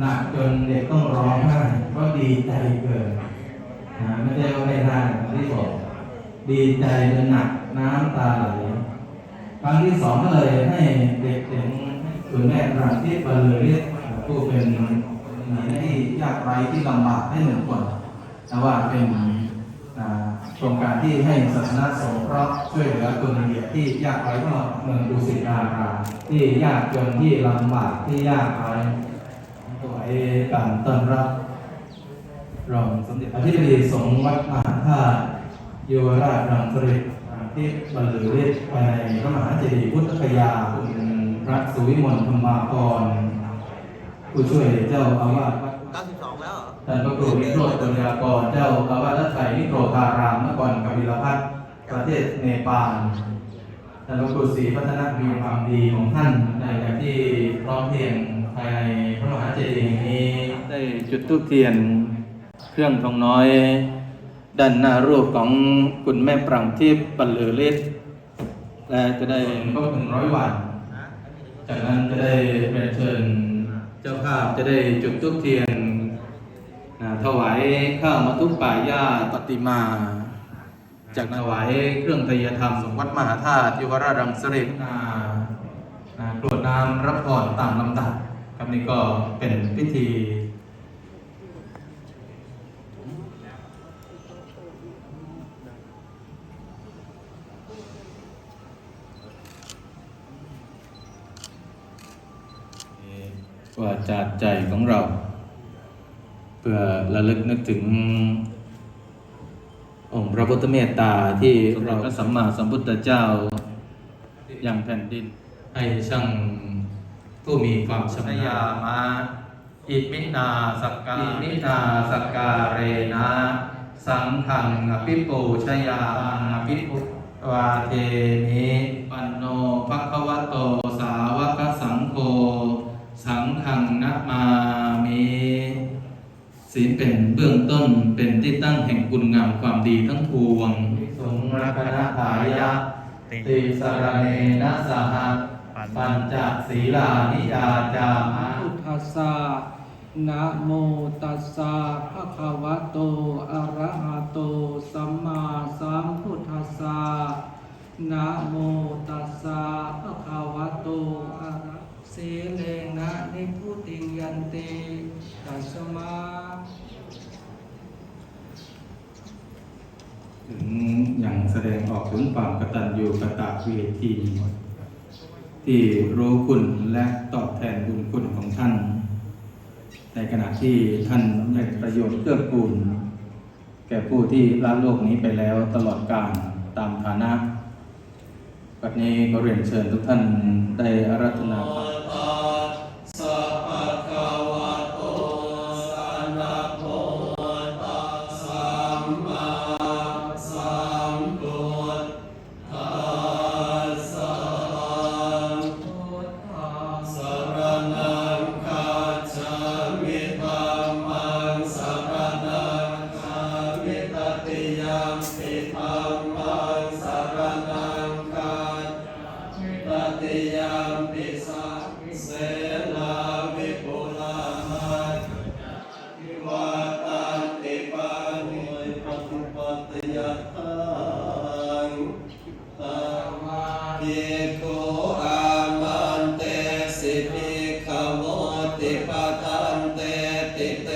หนักจนเด็กต้องร้องไห้เพราะดีใจเกินนะไม่ใช่ว่าไม่ได้อย่างที่บอกดีใจจนหนักน้ำตาไหลครั้งที่สองก็เลยให้เด็กถึงคุณแม่ปราทิพย์บรรลือฤทธิ์ผู้เป็นหนีที่ยากไร้ที่ลำบากให้หนึ่งคนแต่ว่าเป็นโครงการที่ให้ศาสนาสงเคราะห์ช่วยเหลือคนเหยียที่ยากไร้ทั่วเมืองดุสิตาราที่ยากจนที่ลำบากที่ยากไร้ ถวายการต้อนรับ รองสมเด็จอธิบดีสงวัดมหาธาตุยุวราชรังสฤษดิ์ที่บรรลือฤทธิ์ภายในพระมหาเจดีย์พุทธคยาคุณพระสุวิมลธรรมากร ผู้ช่วยเจ้าอาวาสวัด92แล้วท่านพระครูวิโรจน์ปัญญากรเจ้าอาวาสไทยนิโครธารามนครกบิลพัทประเทศเนปาลท่านพระครูศรีพัฒนมีความดีของท่านในการที่พร้อมเพียง ภายในพระมหาเจดีย์แห่งนี้ได้จุดทูปเทียนเครื่องทองน้อย ด้านหน้ารูปของคุณแม่ปรังทิพย์บรรลือฤทธิ์และจะได้ครบหนึ่งร้อยวัน จากนั้นจะได้เรียนเชิญเจ้าภาพจะได้จุดทูปเทียนถวายข้าวมาทุกป่ายาปฏิมา จากถวายเครื่องไตรยธรรมวัดมหาธาตุยุวราชรังสฤษดิ์กรวดน้ำรับพรตามลำดับ ครับนี่ก็เป็นพิธี ว่าจากใจของเรา เพื่อระลึกนึกถึง องค์พระพุทธเมตตาที่เราพระสัมมาสัมพุทธเจ้าอย่างแผ่นดินให้ช่าง ผู้มีความชำนาญามาอิมินาสักกาอิมินาสักการเรนะ สังขังอภิปูชยาอภิปุวาเทมิปันโนภควโตสาวกสังโฆสังขังนะมามิศีลเป็นเบื้องต้นเป็นที่ตั้งแห่งคุณงามความดีทั้งปวงสงรักนาถายะติสรเนนะสหะ ปัญจศีลานิยาจามะพุทธัสสะนะโมตัสสะภะคะวะโต อะระหะโต สัมมาสัมพุทธัสสะนะโมตัสสะภะคะวะโต อะระสีเลนะนิพุติยันติตัสมาถึงอย่างแสดงออกถึงความกตัญญูกตเวที ที่รู้คุณและตอบแทนบุญคุณของท่าน ในขณะที่ท่านยังประโยชน์เกื้อกูล แก่ผู้ที่ละโลกนี้ไปแล้วตลอดกาลตามฐานะบัดนี้ก็เรียนเชิญทุกท่านได้อารัธนา ตสิภิกขโมติปะทันเตติเต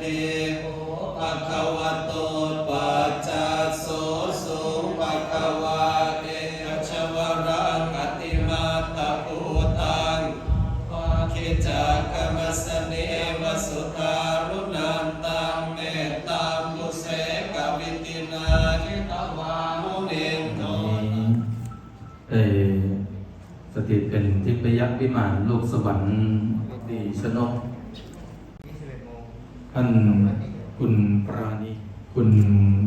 ภิกขุภะคะวะโต ได้สถิตเป็นทิพยวิมานโลกสวรรค์ดีชนก ท่านคุณปราณีคุณ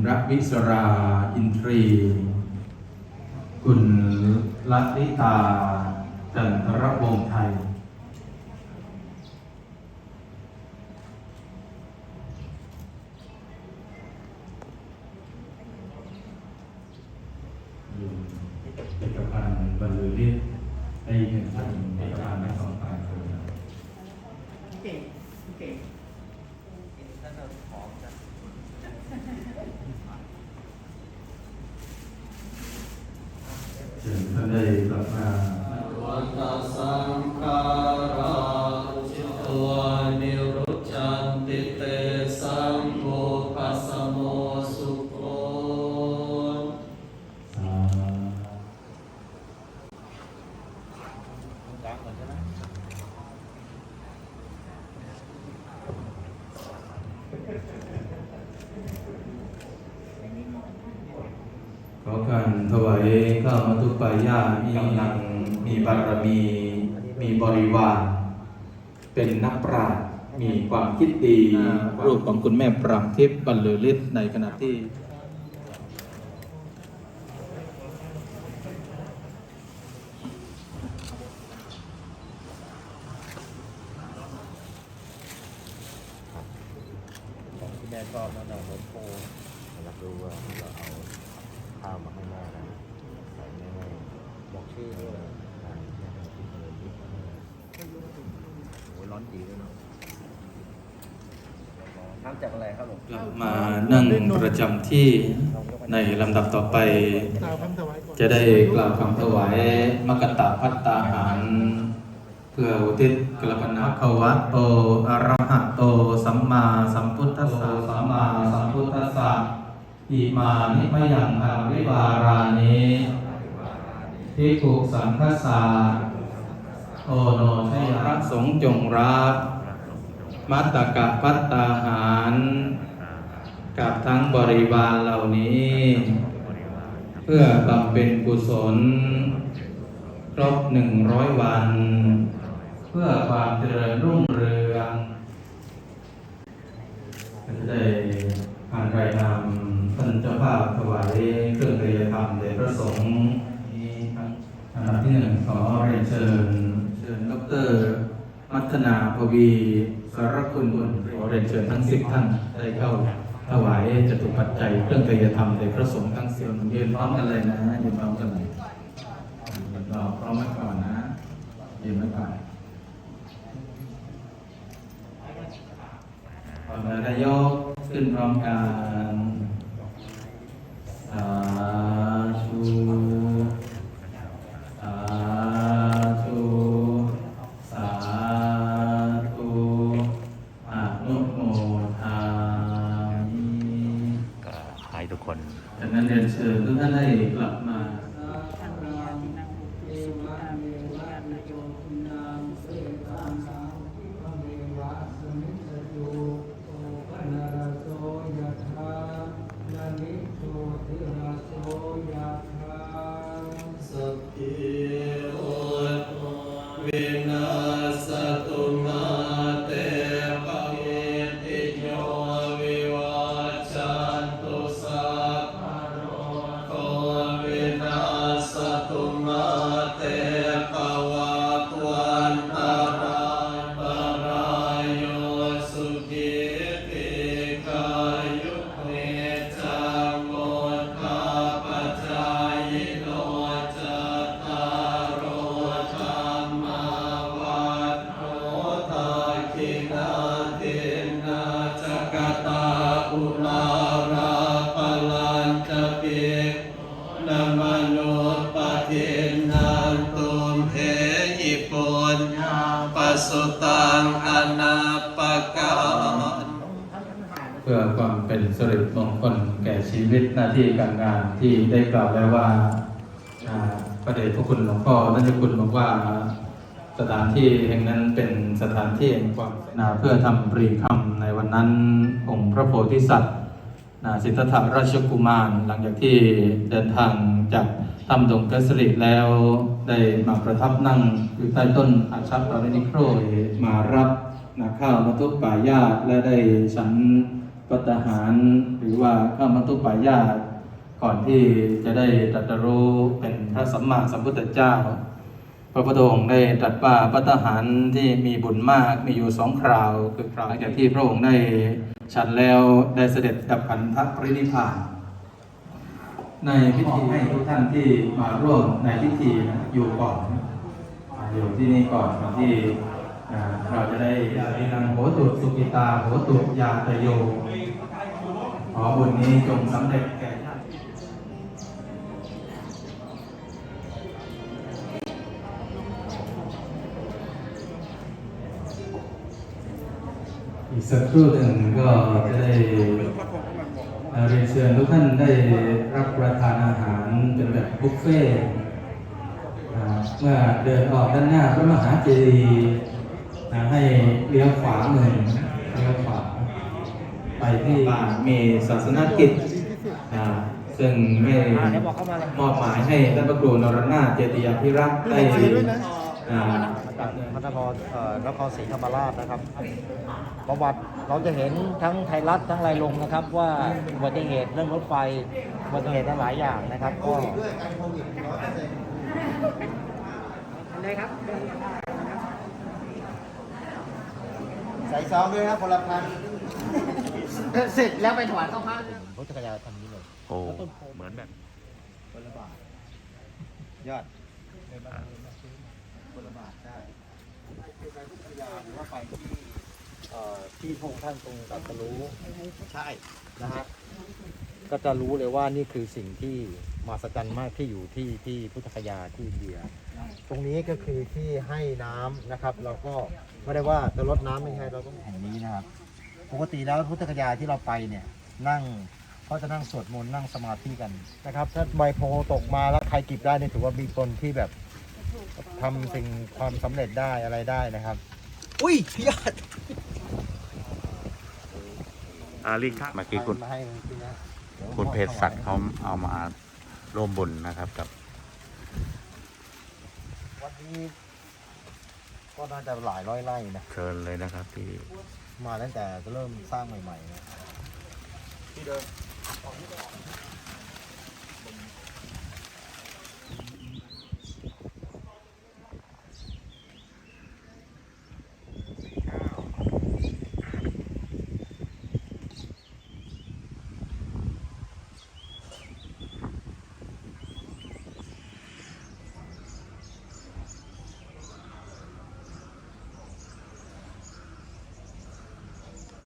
รักวิศราอินทรี คุณลัทธิตาจันทรวงศ์ไทยอยู่เอกพันธ์บรรลือฤทธิ์ได้หนึ่งท่านเอกพันธ์ทั้งสองฝ่ายครับ เก่งเก่ง อ่า วัตสังขาราชิตัวนิรุจจันติเตสังโฆปัสสโมสุโค อ่าข อการถวายข้าวมัทุปายามีกำลังมีบารมี มีบริวาร เป็นนักปราชญ์มีความคิดดี รูปของคุณแม่ปรางทิพย์บรรลือฤทธิ์ในขณะที่ของที่แม่ชอบนั่นเราเหมือนโพรับรู้ว่าเราเอา ข้าวมาให้แม่นะใส่แม่บอกชื่อด้วยอ่าแม่ทำกินเลยนิดโอ้ยร้อนจีด้วยเนาะทำจากอะไรครับหลวงกลับมานั่งประจำที่ในลำดับต่อไป จะได้กล่าวคำถวายมกตะพัตตาหาร เพื่ออุทิศกลปนาภวะโตอะระหะโต สัมมาสัมพุทธัสสะสัมมาสัมพุทธัสสะ อิมานิมยังอาวิวารานิทิฏฐุสังคสาโอโนชยระสงฆ์จงรับมัตตกะพัตตาหาร กับทั้งบริวารเหล่านี้ เพื่อบำเพ็ญกุศล ครบหนึ่งร้อยวัน เพื่อความเจริญรุ่งเรืองก็จะได้อ่านรายนาม ท่านเจ้าภาพถวายเครื่องกายธรรมแด่พระสงฆ์นี้ครับอันดับที่หนึ่งขอเรียนเชิญ เชิญดรมัฒนาพวีสารคุณบุญขอเรียนเชิญทั้งสิบท่านได้เข้าถวายจตุปัจจัยเครื่องกายธรรมแด่พระสงฆ์ทั้งสิบยืนพร้อมกันเลยนะยืนพร้อมกันเลยรอพร้อมไว้ก่อนนะยืนไว้ก่อนก่อนนายกขึ้นพร้อมกัน ส นมโนปทินันตุมเหหิปุญญาปสุตังอนาปกันเพื่อความเป็นสิริมงคลแก่ชีวิตหน้าที่การงานที่ได้กล่าวแล้วว่าอ่าพระเดชพระคุณหลวงพ่อท่านเจ้าคุณบอกว่าสถานที่แห่งนั้นเป็นสถานที่แห่งความนาเพื่อทำปรีคำในวันนั้นองค์พระโพธิสัตว์ สิทธัตถราชกุมาร หลังจากที่เดินทางจากถ้ำดงเพชรสิริแล้วได้มาประทับนั่งอยู่ใต้ต้นอาชัปปารินิโครยมารับนาข้าวมัทุปปายาตและได้ฉันปัตตาหาร หรือว่าข้าวมัทุปปายาตก่อนที่จะได้ตรัสรู้เป็นพระสัมมาสัมพุทธเจ้า พระพุทธองค์ได้ตรัสว่าปัตตาหารที่มีบุญมากมีอยู่สองคราว คือคราวจากที่พระองค์ได้ ฉันแล้วได้เสด็จดับขันธปรินิพาน ในพิธีให้ทุกท่านที่มาร่วมในพิธีอยู่ก่อนอยู่ที่นี่ก่อนก่อนที่เราจะได้ยาลินังโหตุสุกิตาโหตุยาตโยขอบุญนี้จงสำเร็จแก่ อีกสักครู่หนึ่งก็จะได้เอ่อเรียนเชิญทุกท่านได้รับประทานอาหารเป็นแบบบุฟเฟ่ต์อ่าเมื่อเดินออกด้านหน้าพระมหาเจดีย์นะให้เลี้ยวขวามือเลี้ยวขวาไปที่มีศาสนกิจอ่าซึ่งได้มอบหมายให้ท่านพระครูนรนาถเจติยาภิรักษ์ได้อ่า จากพระนครเอ่อนครศรีธรรมราชนะครับ ประวัติเราจะเห็นทั้งไทยรัฐทั้งรายลงนะครับ ว่าอุบัติเหตุเรื่องรถไฟอุบัติเหตุหลายอย่างนะครับก็ใส่ซองด้วยครับคนละพันเสร็จแล้วไปถวายเข้าพระรถจักรยานทำนี้เลยโอ้เหมือนแบบยอด ใช่ไปที่พุทธคยาหรือ่อที่พระองค์ท่านทรงตรัสรู้ใช่นะฮะก็จะรู้เลยว่านี่คือสิ่งที่มหัศจรรย์มากที่อยู่ที่ที่พุทธคยาที่อินเดีย ตรงนี้ก็คือที่ให้น้ำนะครับ เราก็ไม่ได้ว่าจะลดน้ำไม่ใช่เราต้องแห่งนี้นะครับ ปกติแล้วพุทธคยาที่เราไปเนี่ยนั่งเขาจะนั่งสวดมนต์นั่งสมาธิกันนะครับ ถ้าใบโพตกมาแล้วใครเกิบได้เนี่ยถือว่ามีคนที่แบบ ทำสิ่งความสำเร็จได้อะไรได้นะครับ อุ้ยพี่ยอดอาลิครับเมื่อกี้คุณมาให้ที่นะดี๋ยวคุณเพชรสัตว์เขาเอามาร่วมบุญนะครับกับ วัดนี้ก็น่าจะหลายร้อยไร่นะ เชิญเลยนะครับที่ มาตั้งแต่เริ่มสร้างใหม่ๆนะที่เดิม